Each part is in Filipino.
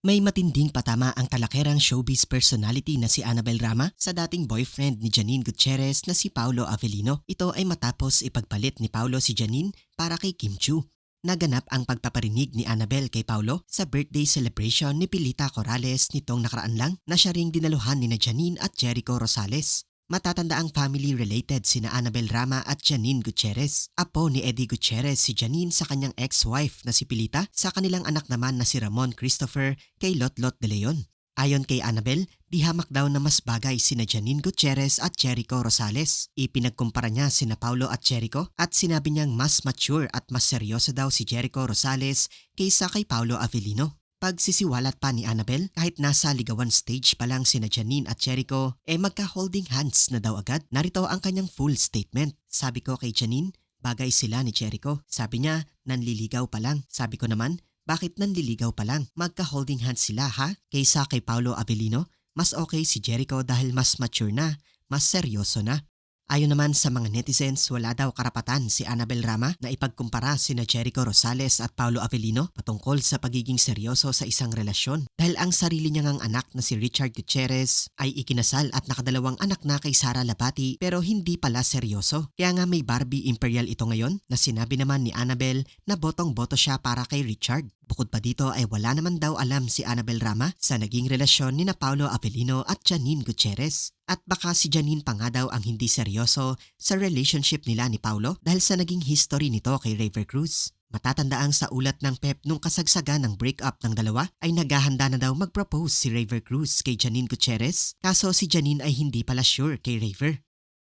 May matinding patama ang talakerang showbiz personality na si Annabel Rama sa dating boyfriend ni Janine Gutierrez na si Paulo Avellino. Ito ay matapos ipagpalit ni Paulo si Janine para kay Kim Chu. Naganap ang pagpaparinig ni Annabel kay Paulo sa birthday celebration ni Pilita Corrales nitong nakaraan lang na siya ring dinaluhan ni na Janine at Jericho Rosales. Matatanda ang family-related sina Annabel Rama at Janine Gutierrez. Apo ni Eddie Gutierrez si Janine sa kanyang ex-wife na si Pilita sa kanilang anak naman na si Ramon Christopher kay Lotlot de Leon. Ayon kay Annabel, di hamak daw na mas bagay sina Janine Gutierrez at Jericho Rosales. Ipinagkumpara niya sina Paulo at Jericho at sinabi niyang mas mature at mas seryoso daw si Jericho Rosales kaysa kay Paulo Avellino. Pagsisiwalat pa ni Annabel, kahit nasa ligawan stage pa lang sina Janine at Jericho, eh magka-holding hands na daw agad. Narito ang kanyang full statement. Sabi ko kay Janine, bagay sila ni Jericho. Sabi niya, nanliligaw pa lang. Sabi ko naman, bakit nanliligaw pa lang? Magka-holding hands sila ha? Kaysa kay Paulo Avellino, mas okay si Jericho dahil mas mature na, mas seryoso na. Ayon naman sa mga netizens, wala daw karapatan si Annabel Rama na ipagkumpara sina Jericho Rosales at Paulo Avellino patungkol sa pagiging seryoso sa isang relasyon dahil ang sarili niya ngang anak na si Richard Gutierrez ay ikinasal at nakadalawang anak na kay Sara Labati pero hindi pala seryoso. Kaya nga may Barbie Imperial ito ngayon na sinabi naman ni Annabel na botong-boto siya para kay Richard. Bukod pa dito ay wala naman daw alam si Annabel Rama sa naging relasyon ni na Paulo Avellino at Janine Gutierrez. At baka si Janine pa nga daw ang hindi seryoso sa relationship nila ni Paulo dahil sa naging history nito kay Raver Cruz. Matatandaang sa ulat ng PEP nung kasagsagan ng breakup ng dalawa ay naghahanda na daw mag-propose si Raver Cruz kay Janine Gutierrez kaso si Janine ay hindi pala sure kay Raver.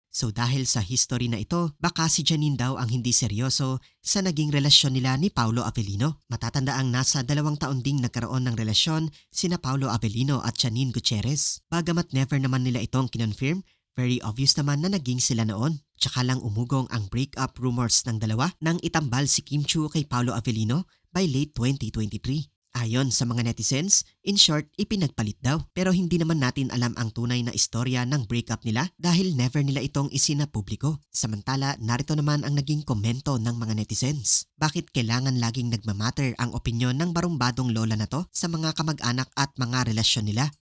So dahil sa history na ito, baka si Janine daw ang hindi seryoso sa naging relasyon nila ni Paulo Avellino. Matatanda ang nasa dalawang taon ding nagkaroon ng relasyon sina Paulo Avellino at Janine Gutierrez. Bagamat never naman nila itong kinonfirm, very obvious naman na naging sila noon. Tsaka lang umugong ang breakup rumors ng dalawa nang itambal si Kim Chu kay Paulo Avellino by late 2023. Ayon sa mga netizens, in short, ipinagpalit daw. Pero hindi naman natin alam ang tunay na istorya ng breakup nila dahil never nila itong isinapubliko. Samantala, narito naman ang naging komento ng mga netizens. Bakit kailangan laging nagmamatter ang opinyon ng barumbadong lola na to sa mga kamag-anak at mga relasyon nila?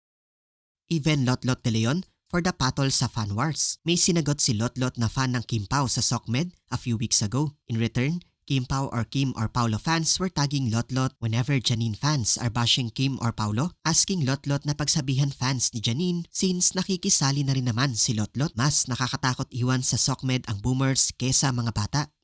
Even Lotlot de Leon for the patol sa fan wars. May sinagot si Lotlot na fan ng Kim Pao sa SOCMED a few weeks ago. In return, Kim Pao or Kim or Paulo fans were tagging Lotlot whenever Janine fans are bashing Kim or Paulo, asking Lotlot na pagsabihan fans ni Janine since nakikisali na rin naman si Lotlot. Mas nakakatakot iwan sa SOCMED ang boomers kesa mga bata.